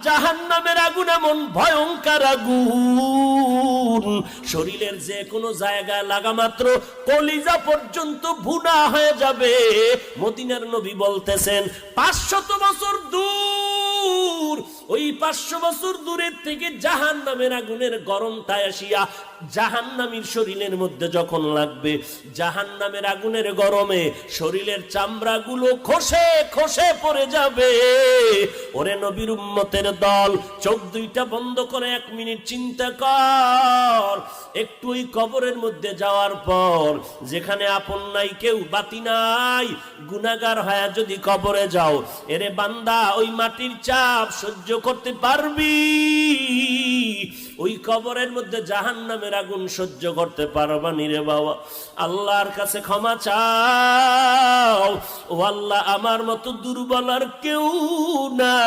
জাহান নামের আগুন এমন ভয়ঙ্কর আগুন। শরীরের যে কোনো জায়গায় লাগা মাত্র কলিজা পর্যন্ত ভুনা হয়ে যাবে। মদিনার নবী বলতেছেন, পাঁচশত বছর দূর পাঁচশো বছর দূরের থেকে জাহান নামের আগুনের গরমটায় আসিয়া জাহান নামীর শরীরের মধ্যে যখন লাগবে জাহান নামের আগুনের গরমে শরীরের চামড়াগুলো খসে খসে পড়ে যাবে। ওরে নবীর উম্মতের দল, চোখ দুইটা বন্ধ করে এক মিনিট চিন্তা কর। একটু ওই কবরের মধ্যে যাওয়ার পর, যেখানে আপন নাই, কেউ বাতি নাই গুনাগার হয়ে যদি কবরে যাও, এরে বান্দা, ওই মাটির চাপ সহ্য করতে পারবি। ওই কবরের মধ্যে জাহান নামের আগুন সহ্য করতে পারবা নিরে বাবা। আল্লাহর কাছে ক্ষমা চাও। ও আল্লাহ, আমার মতো দুর্বল আর কেউ না